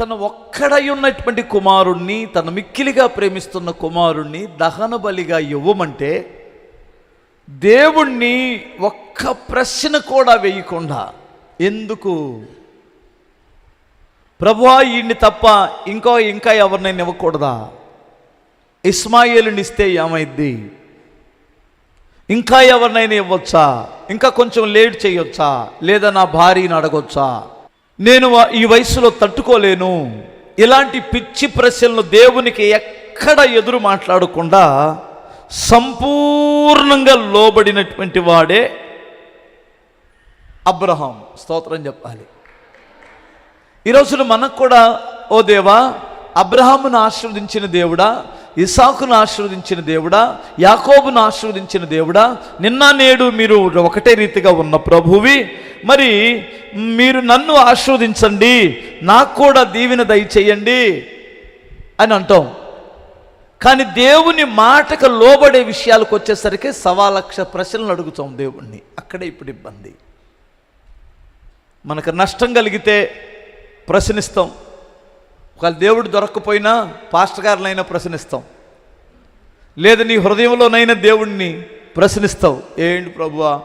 తన ఒక్కడై ఉన్నటువంటి కుమారుణ్ణి తన మిక్కిలిగా ప్రేమిస్తున్న కుమారుణ్ణి దహన బలిగా ఇవ్వమంటే దేవుణ్ణి ఒక్క ప్రశ్న కూడా వేయకుండా ఎందుకు? ప్రభువా ఈయన్ని తప్ప ఇంకో ఇంకా ఎవరినైనా ఇవ్వకూడదా? ఇస్మాయిలుని ఇస్తే ఏమైద్ది? ఇంకా ఎవరినైనా ఇవ్వచ్చా? ఇంకా కొంచెం లేట్ చేయొచ్చా? లేదా నా భార్యని అడగొచ్చా? నేను ఈ వయసులో తట్టుకోలేను. ఇలాంటి పిచ్చి ప్రశ్నలను దేవునికి ఎక్కడ ఎదురు మాట్లాడకుండా సంపూర్ణంగా లోబడినటువంటి వాడే అబ్రహాం. స్తోత్రం చెప్పాలి. ఈ రోజున మనకు కూడా ఓ దేవా అబ్రహామును ఆశీర్వదించిన దేవుడా ఇసాకును ఆశీర్వదించిన దేవుడా యాకోబును ఆశీర్వదించిన దేవుడా నిన్న నేడు మీరు ఒకటే రీతిగా ఉన్న ప్రభువి మరి మీరు నన్ను ఆశీర్వదించండి నాకు కూడా దీవెన దయచేయండి అని అంటాం. కానీ దేవుని మాటకు లోబడే విషయాలకు వచ్చేసరికి సవాలక్ష ప్రశ్నలు అడుగుతాం దేవుణ్ణి. అక్కడే ఇప్పుడు ఇబ్బంది. మనకు నష్టం కలిగితే ప్రశ్నిస్తాం. ఒకవేళ దేవుడు దొరక్కపోయినా పాస్టర్ గారినైనా ప్రశ్నిస్తాం. లేదు నీ హృదయంలోనైనా దేవుణ్ణి ప్రశ్నిస్తావు. ఏంటి ప్రభువా?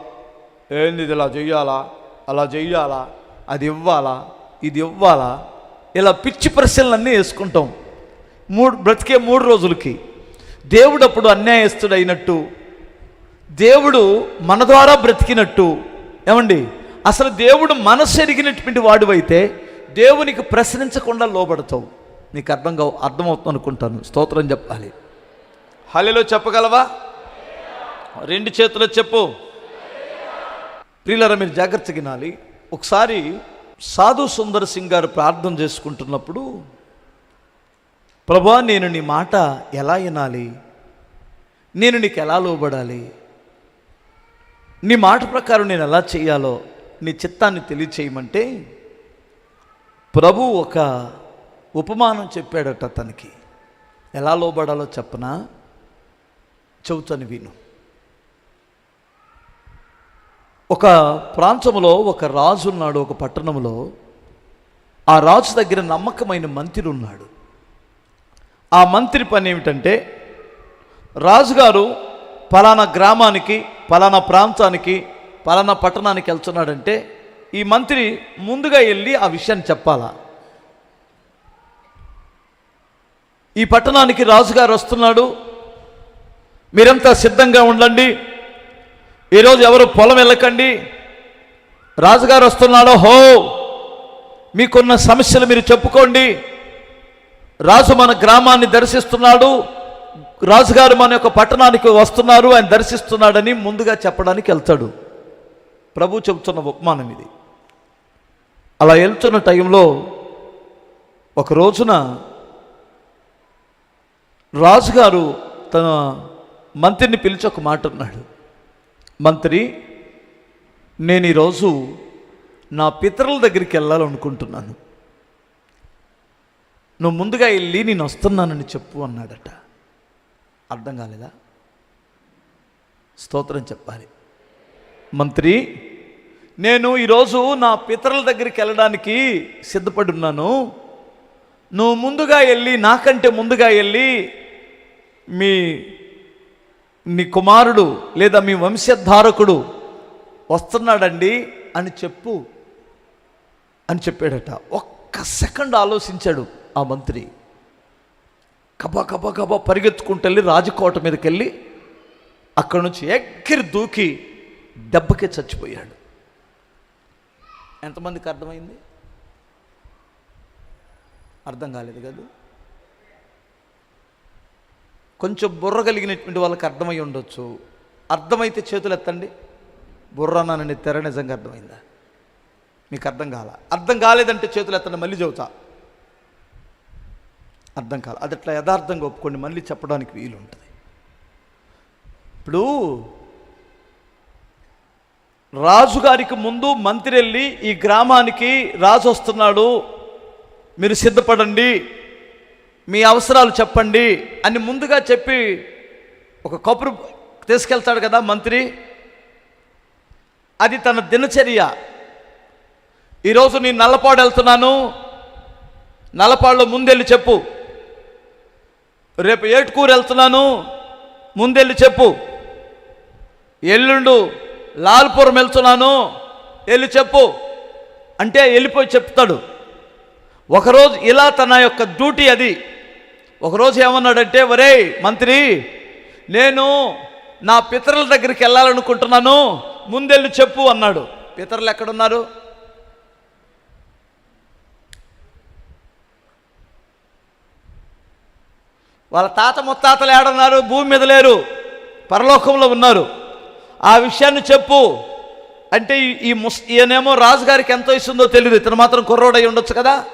ఏంది ఇది ఇలా చెయ్యాలా? అలా చేయాలా అది ఇవ్వాలా? ఇది ఇవ్వాలా? ఇలా పిచ్చి ప్రశ్నలన్నీ వేసుకుంటాం. మూడు బ్రతికే మూడు రోజులకి. దేవుడు అప్పుడు అన్యాయస్తుడు అయినట్టు దేవుడు మన ద్వారా బ్రతికినట్టు. ఏమండి? అసలు దేవుడు మనసు ఎరిగినటువంటి వాడువైతే దేవునికి ప్రశ్నించకుండా లోబడతావు. నీకు అర్థం కావు అర్థమవుతుంది అనుకుంటాను. స్తోత్రం చెప్పాలి. హలిలో చెప్పగలవా? రెండు చేతులు చెప్పు. ప్రియులరా మీరు జాగ్రత్త గినాలి ఒకసారి సాధు సుందర్ సింగ్ గారు ప్రార్థన చేసుకుంటున్నప్పుడు ప్రభా నేను నీ మాట ఎలా వినాలి? నేను నీకు ఎలా లోబడాలి? నీ మాట ప్రకారం నేను ఎలా చేయాలో నీ చిత్తాన్ని తెలియచేయమంటే ప్రభు ఒక ఉపమానం చెప్పాడట తనకి ఎలా లోబడాలో చెప్పనా? చెబుతాను విను. ఒక ప్రాంతంలో ఒక రాజు ఉన్నాడు ఒక పట్టణంలో ఆ రాజు దగ్గర నమ్మకమైన మంత్రి ఉన్నాడు. ఆ మంత్రి పని ఏమిటంటే రాజుగారు పలానా గ్రామానికి పలానా ప్రాంతానికి పలానా పట్టణానికి వెళ్తున్నాడంటే ఈ మంత్రి ముందుగా వెళ్ళి ఆ విషయాన్ని చెప్పాలా? ఈ పట్టణానికి రాజుగారు వస్తున్నాడు. మీరంతా సిద్ధంగా ఉండండి. ఈరోజు ఎవరు పొలం వెళ్ళకండి. రాజుగారు వస్తున్నాడో హో మీకున్న సమస్యలు మీరు చెప్పుకోండి. రాజు మన గ్రామాన్ని దర్శిస్తున్నాడు. రాజుగారు మన యొక్క పట్టణానికి వస్తున్నారు ఆయన దర్శిస్తున్నాడని ముందుగా చెప్పడానికి వెళ్తాడు. ప్రభు చెబుతున్న ఉపమానం ఇది. అలా వెళ్తున్న టైంలో ఒక రోజున రాజుగారు తన మంత్రిని పిలిచి ఒక మాట అన్నాడు. మంత్రి నేను ఈరోజు నా పితరుల దగ్గరికి వెళ్ళాలనుకుంటున్నాను. నువ్వు ముందుగా వెళ్ళి నేను వస్తున్నానని చెప్పు అన్నాడట. అర్థం కాలేదా? స్తోత్రం చెప్పాలి. మంత్రి నేను ఈరోజు నా పితరుల దగ్గరికి వెళ్ళడానికి సిద్ధపడి ఉన్నాను. నువ్వు ముందుగా వెళ్ళి నాకంటే ముందుగా వెళ్ళి మీ నీ కుమారుడు లేదా మీ వంశధారకుడు వస్తున్నాడండి అని చెప్పు అని చెప్పాడట. ఒక్క సెకండ్ ఆలోచించాడు ఆ మంత్రి. కబా కబా కబా పరిగెత్తుకుంటెళ్ళి రాజకోట మీదకి వెళ్ళి అక్కడ నుంచి ఎక్కిరి దూకి దెబ్బకే చచ్చిపోయాడు. ఎంతమందికి అర్థమైంది? అర్థం కాలేదు కదా? కొంచెం బుర్ర కలిగినటువంటి వాళ్ళకి అర్థమై ఉండొచ్చు. అర్థమైతే చేతులు ఎత్తండి. బుర్ర నన్ను తెర నిజంగా అర్థమైందా? మీకు అర్థం కాల. అర్థం కాలేదంటే చేతులు ఎత్తండి మళ్ళీ చెబుతా. అర్థం కాల. అది అట్లా యథార్థంగా ఒప్పుకోండి మళ్ళీ చెప్పడానికి వీలు ఉంటుంది ఇప్పుడు రాజుగారికి ముందు మంత్రి వెళ్ళి ఈ గ్రామానికి రాజు వస్తున్నాడు. మీరు సిద్ధపడండి. మీ అవసరాలు చెప్పండి అని ముందుగా చెప్పి ఒక కబురు తీసుకెళ్తాడు కదా మంత్రి. అది తన దినచర్య. ఈరోజు నేను నల్లపాడు వెళ్తున్నాను. నల్లపాడులో ముందెళ్ళి చెప్పు. రేపు ఏటుకూరు వెళ్తున్నాను. ముందెళ్ళి చెప్పు. ఎల్లుండు లాల్పురం వెళ్తున్నాను. వెళ్ళి చెప్పు. అంటే వెళ్ళిపోయి చెప్తాడు. ఒకరోజు ఇలా తన యొక్క డ్యూటీ అది. ఒకరోజు ఏమన్నాడంటే ఒరే మంత్రి నేను నా పితరుల దగ్గరికి వెళ్ళాలనుకుంటున్నాను ముందెళ్ళు చెప్పు అన్నాడు. పితరులు ఎక్కడున్నారు? వాళ్ళ తాత ముత్తాతలు ఏడున్నారు భూమి మీద లేరు పరలోకంలో ఉన్నారు. ఆ విషయాన్ని చెప్పు. అంటే ఈ- ఈ ముస్ ఈయనేమో రాజుగారికి ఎంత ఇస్తుందో తెలియదు ఇతను మాత్రం కుర్రోడై ఉండొచ్చు కదా?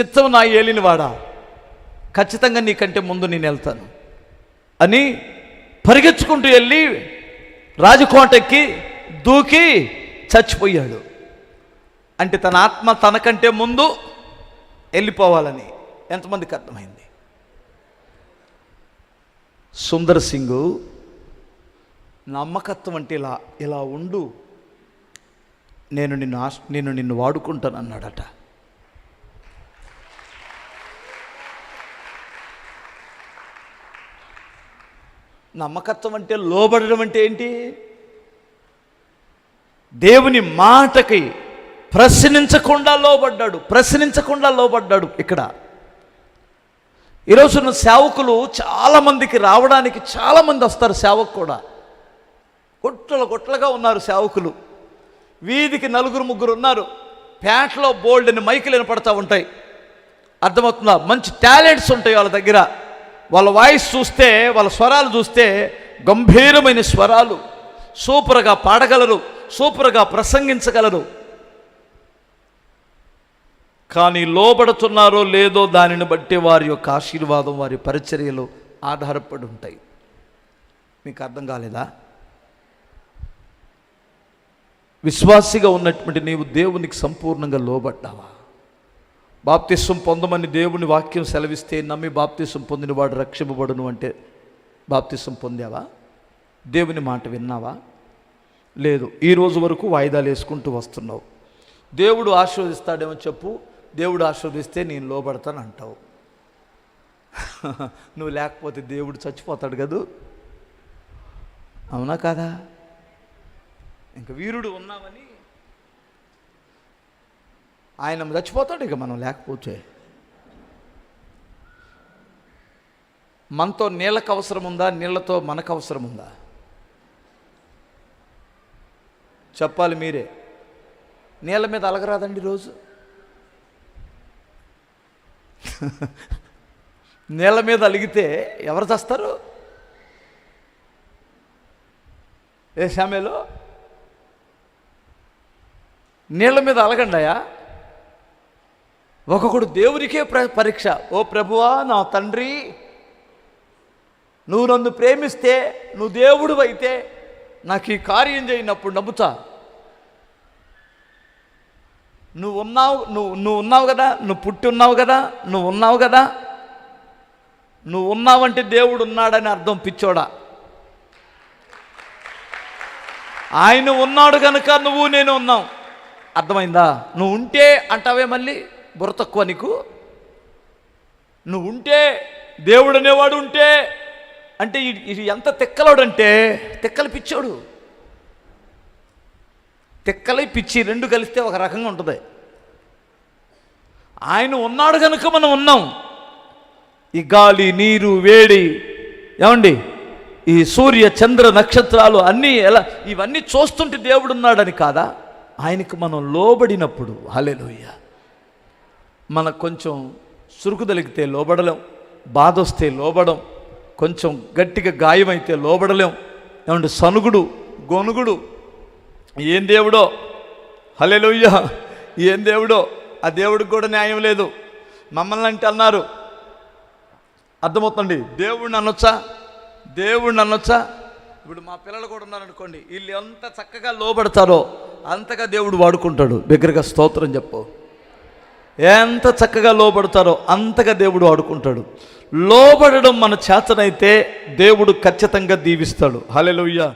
చిత్తం నా ఏలినవాడా? ఖచ్చితంగా నీకంటే ముందు నేను వెళ్తాను. అని పరిగెత్తుకుంటూ వెళ్ళి రాజకోటకి దూకి చచ్చిపోయాడు. అంటే తన ఆత్మ తనకంటే ముందు వెళ్ళిపోవాలని ఎంతమందికి అర్థమైంది? సుందర్ సింగ్ నమ్మకత్వం అంటే ఇలా ఇలా ఉండు. నేను నిన్ను నేను నిన్ను వాడుకుంటాను అన్నాడట నమ్మకత్వం అంటే లోబడడం అంటే ఏంటి? దేవుని మాటకి ప్రశ్నించకుండా లోబడ్డాడు ప్రశ్నించకుండా లోబడ్డాడు ఇక్కడ. ఈరోజున్న సేవకులు చాలామందికి రావడానికి చాలామంది వస్తారు సేవకు కూడా. గొట్టలు గొట్టలుగా ఉన్నారు సేవకులు. వీధికి నలుగురు ముగ్గురు ఉన్నారు. ప్యాంట్లో బోల్డ్ అని మైకులు వినపడతా ఉంటాయి. అర్థమవుతుందా? మంచి టాలెంట్స్ ఉంటాయి వాళ్ళ దగ్గర. వాళ్ళ వాయిస్ చూస్తే వాళ్ళ స్వరాలు చూస్తే గంభీరమైన స్వరాలు. సూపర్గా పాడగలరు సూపర్గా ప్రసంగించగలరు. కానీ లోబడుతున్నారో లేదో దానిని బట్టి వారి యొక్క ఆశీర్వాదం వారి పరిచర్యలు ఆధారపడి ఉంటాయి. మీకు అర్థం కాలేదా? విశ్వాసిగా ఉన్నటువంటి నీవు దేవునికి సంపూర్ణంగా లోబడ్డావా? బాప్తిస్వం పొందమని దేవుని వాక్యం సెలవిస్తే నమ్మి బాప్తిస్వం పొందినవాడు రక్షింపబడును అంటే బాప్తిస్వం పొందావా? దేవుని మాట విన్నావా? లేదు. ఈ రోజు వరకు వాయిదాలు వేసుకుంటూ వస్తున్నావు. దేవుడు ఆశీర్వదిస్తాడేమో చెప్పు. దేవుడు ఆశీర్వదిస్తే నేను లోబడతాను అంటావు. నువ్వు లేకపోతే దేవుడు చచ్చిపోతాడు కదూ? అవునా కాదా? ఇంక వీరుడు ఉన్నావని ఆయన చచ్చిపోతాడు ఇక మనం లేకపోతే. మనతో నీళ్ళకు అవసరం ఉందా? నీళ్ళతో మనకు అవసరం ఉందా? చెప్పాలి మీరే. నీళ్ళ మీద అలగరాదండి రోజు. నీళ్ళ మీద అలిగితే ఎవరు చస్తారు? ఏ సమయంలో నీళ్ళ మీద అలగండాయా? ఒక్కొక్కడు దేవునికే పరీక్ష. ఓ ప్రభువా నా తండ్రి నువ్వు నన్ను ప్రేమిస్తే నువ్వు దేవుడు అయితే నాకు ఈ కార్యం చేయనప్పుడు నమ్ముతా. నువ్వు ఉన్నావు నువ్వు నువ్వు ఉన్నావు కదా నువ్వు పుట్టి ఉన్నావు కదా నువ్వు ఉన్నావు కదా నువ్వు ఉన్నావంటే దేవుడు ఉన్నాడని అర్థం పిచ్చోడా? ఆయన ఉన్నాడు కనుక నువ్వు నేను ఉన్నాం. అర్థమైందా? నువ్వు ఉంటే అంటావే మళ్ళీ. బుర్ర తక్కువ నీకు? నువ్వు ఉంటే దేవుడు అనేవాడు ఉంటే అంటే ఇది- ఎంత తిక్కలోడంటే తిక్కలు పిచ్చోడు. తిక్కలై పిచ్చి రెండు కలిస్తే ఒక రకంగా ఉంటుంది. ఆయన ఉన్నాడు కనుక మనం ఉన్నాం. ఈ గాలి నీరు వేడి ఏమండి? ఈ సూర్య చంద్ర నక్షత్రాలు అన్నీ ఎలా ఇవన్నీ చూస్తుంటే దేవుడు ఉన్నాడని కాదా? ఆయనకు మనం లోబడినప్పుడు. హలెలుయ్య మనకు కొంచెం సురుకు తలిగితే లోబడలేం బాధ వస్తే లోబడం కొంచెం గట్టిగా గాయమైతే లోబడలేం. ఏమంటే సనుగుడు గొనుగుడు. ఏం దేవుడో? హలెలుయ్య ఏం దేవుడో? ఆ దేవుడికి కూడా న్యాయం లేదు. మమ్మల్ని అంటే అన్నారు. అర్థమవుతుంది దేవుడిని అనొచ్చా? దేవుడిని అనొచ్చా? ఇప్పుడు మా పిల్లలు కూడా ఉన్నారనుకోండి వీళ్ళు ఎంత చక్కగా లోబడతారో అంతగా దేవుడు వాడుకుంటాడు. దగ్గరగా స్తోత్రం చెప్పు. ఎంత చక్కగా లోబడతారో అంతగా దేవుడు ఆడుకుంటాడు. లోబడడం మన చేతనైతే దేవుడు ఖచ్చితంగా దీవిస్తాడు. హలెలుయ్యా